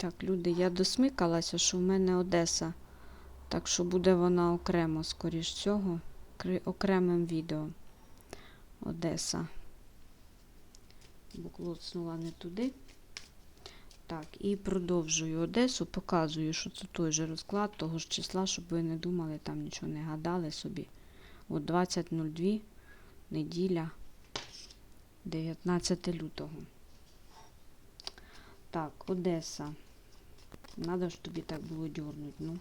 Так, люди, я досмикалася, що в мене Одеса. Так що буде вона окремо, скоріш цього, окремим відео. Одеса. Бо клоцнула не туди. Так, і продовжую Одесу, показую, що це той же розклад того ж числа, щоб ви не думали, там нічого не гадали собі. От 20.02, неділя, 19 лютого. Так, Одеса. Надо ж тобі так було дьорнуть, ну.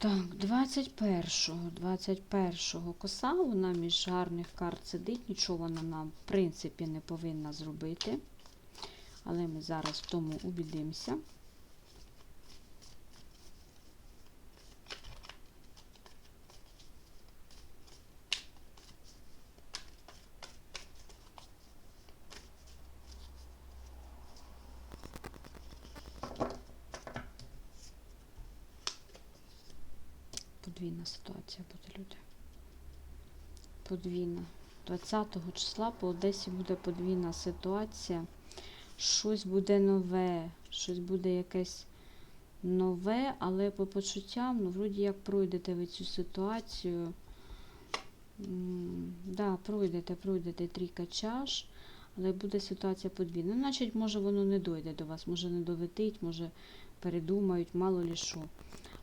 Так, 21-го, 21-го коса, вона між гарних карт сидить, нічого вона нам, в принципі, не повинна зробити. Але ми зараз в тому убідимося. Подвійна ситуація буде, люди. Подвійна. 20 числа по Одесі буде подвійна ситуація. Щось буде нове, щось буде якесь нове, але по почуттям, ну, вроді як пройдете ви цю ситуацію. М, Да, пройдете, пройдете трійка чаш, але буде ситуація подвійна. Ну, Значить, може воно не дойде до вас, може не долетить, може передумають, мало лі що.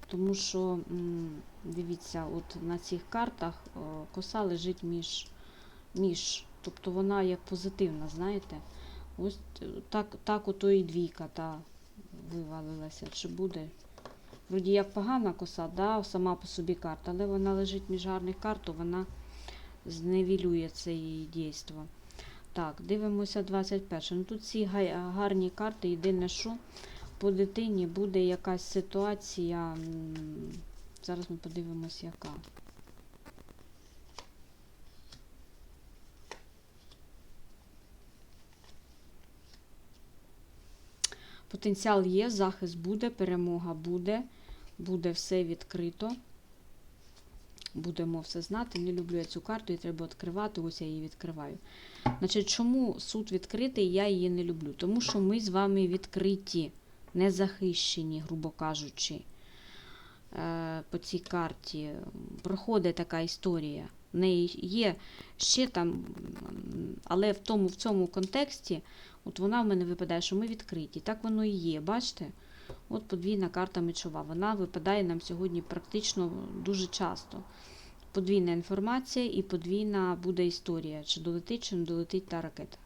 Тому що, дивіться, от на цих картах коса лежить між, між. Тобто вона як позитивна, знаєте. Ось е, так, так ото і двійка та вивалилася. Чи буде? Вроді як погана коса, да, сама по собі карта, але вона лежить між гарних карт, то вона зневілює це її дійство. Так, дивимося 21. Ну, тут ці гарні карти, єдине, що по дитині буде якась ситуація. Зараз ми подивимося, яка. Потенціал є, захист буде, перемога буде, буде все відкрито. Будемо все знати. Не люблю я цю карту, і треба відкривати. Ось я її відкриваю. Значить, чому суд відкритий, я її не люблю? Тому що ми з вами відкриті, не захищені, грубо кажучи. Е, По цій карті проходить така історія. В неї є ще там, але в тому в цьому контексті, от вона в мене випадає, що ми відкриті. Так воно і є. Бачите? От подвійна карта мечова. Вона випадає нам сьогодні практично дуже часто. Подвійна інформація і подвійна буде історія, чи долетить, чи не долетить та ракета.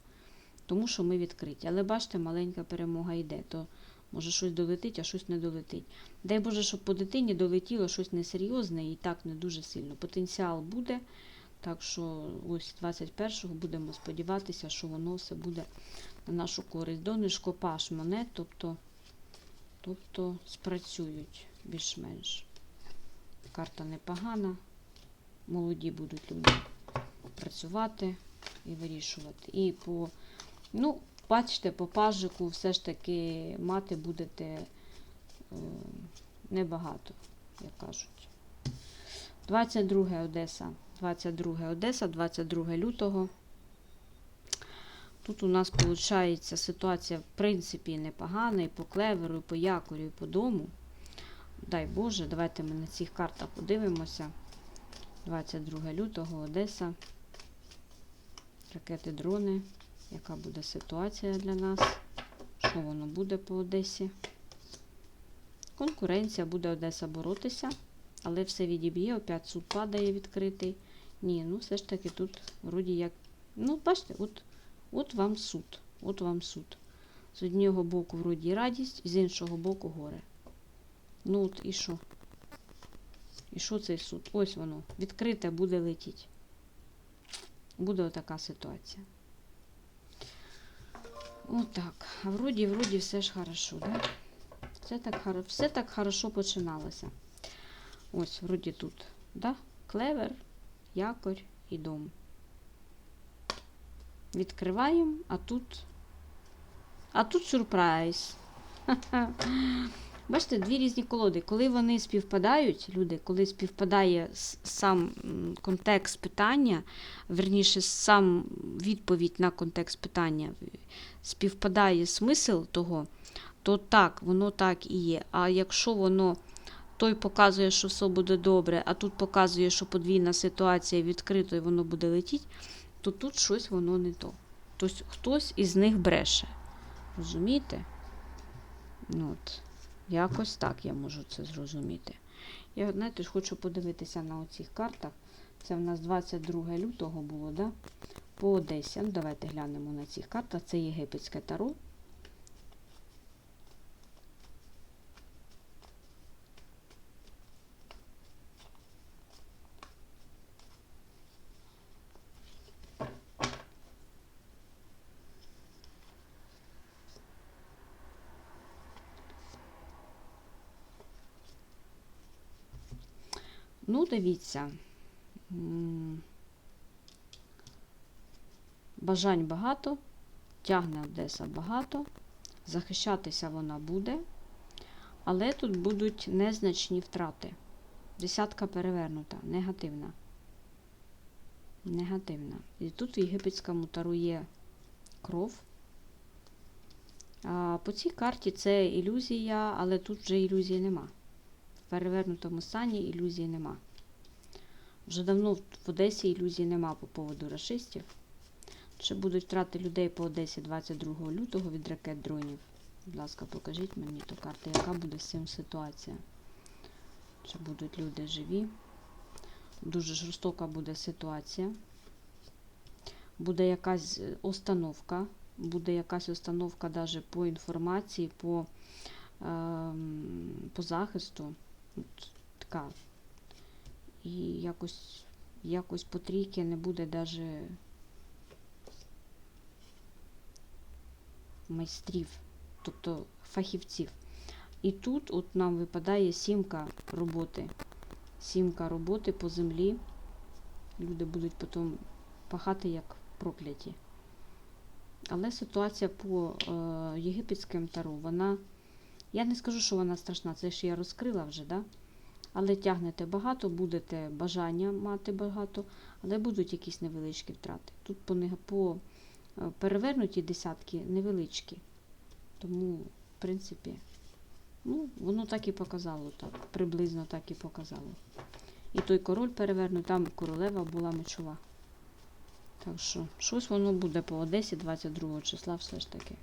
Тому що ми відкриті. Але бачите, маленька перемога йде. То може щось долетить, а щось не долетить. Дай Боже, щоб по дитині долетіло щось несерйозне і так не дуже сильно. Потенціал буде. Так що ось 21-го будемо сподіватися, що воно все буде на нашу користь. Донечко паш монет, тобто, тобто спрацюють більш-менш. Карта непогана. Молоді будуть люди працювати і вирішувати. І по, ну, бачите, по пажику все ж таки мати будете е, небагато, як кажуть. 22 Одеса. 22 Одеса, 22 лютого. Тут у нас виходить ситуація, в принципі, непогана, і по клеверу, і по якорю, і по дому. Дай Боже, давайте ми на цих картах подивимося. 22 лютого, Одеса. Ракети, дрони. Яка буде ситуація для нас? Що воно буде по Одесі? Конкуренція буде Одеса боротися, але все відіб'є, опять суд падає відкритий. Ні, ну все ж таки тут вроді як. Ну, бачите, от, от вам суд. От вам суд. З одного боку, вроді радість, з іншого боку, горе. Ну от і що? І що цей суд? Ось воно. Відкрите буде летіть. буде отака ситуація. Отак. Вроді, вроді все ж хорошо, да? Все так, все так хорошо починалося. Ось, вроді тут, да? Клевер, якорь і дом. Відкриваємо, а тут. А тут сюрприз. Бачите, дві різні колоди. Коли вони співпадають, люди, коли співпадає сам контекст питання, верніше, сам відповідь на контекст питання, співпадає смисл того, то так, воно так і є. А якщо воно той показує, що все буде добре, а тут показує, що подвійна ситуація відкрито і воно буде летіти, то тут щось воно не то. Тобто хтось із них бреше. Розумієте? Ну, от. Якось так я можу це зрозуміти. Я, знаєте, хочу подивитися на оцих картах. Це в нас 22 лютого було, да? По Одесі. Ну, давайте глянемо на цих картах. Це єгипетське таро. Ну, дивіться. Бажань багато, тягне Одеса багато, захищатися вона буде, але тут будуть незначні втрати. Десятка перевернута, негативна. Негативна. І тут в єгипетському тару є кров. А по цій карті це ілюзія, але тут вже ілюзії нема. В перевернутому стані ілюзії нема. Вже давно в Одесі ілюзій нема по поводу рашистів. Чи будуть втрати людей по Одесі 22 лютого від ракет дронів? Будь ласка, покажіть мені ту карту, яка буде з цим ситуація. Чи будуть люди живі? Дуже жорстока буде ситуація. Буде якась е, установка, буде якась установка навіть по інформації, по, ем, по захисту. От така. І якось, якось по трійки не буде даже майстрів, тобто фахівців. І тут от нам випадає сімка роботи. Сімка роботи по землі. Люди будуть потім пахати як прокляті. Але ситуація по е, єгипетським таро, вона. Я не скажу, що вона страшна, це ж я розкрила вже, да? але тягнете багато, будете бажання мати багато, але будуть якісь невеличкі втрати. Тут по, по перевернуті десятки невеличкі. Тому, в принципі, ну, воно так і показало, так, приблизно так і показало. І той король перевернув, там королева була мечова. Так що, щось воно буде по Одесі 22 числа все ж таки.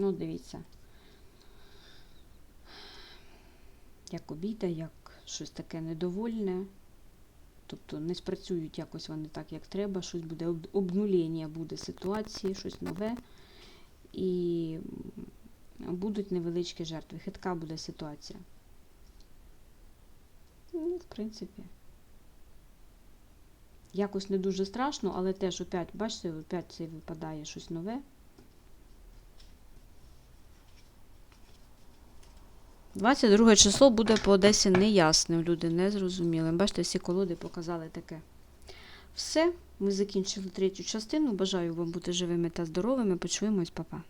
Ну, дивіться. Як обіда, як щось таке недовольне. Тобто не спрацюють якось вони так, як треба, щось буде об- обнулення буде ситуації, щось нове. І будуть невеличкі жертви. Хитка буде ситуація. Ну, в принципі. Якось не дуже страшно, але теж опять, бачите, опять це випадає щось нове. 22 число буде по Одесі неясним, люди не зрозуміли. Бачите, всі колоди показали таке. Все, ми закінчили третю частину. Бажаю вам бути живими та здоровими. Почуємось, па-па.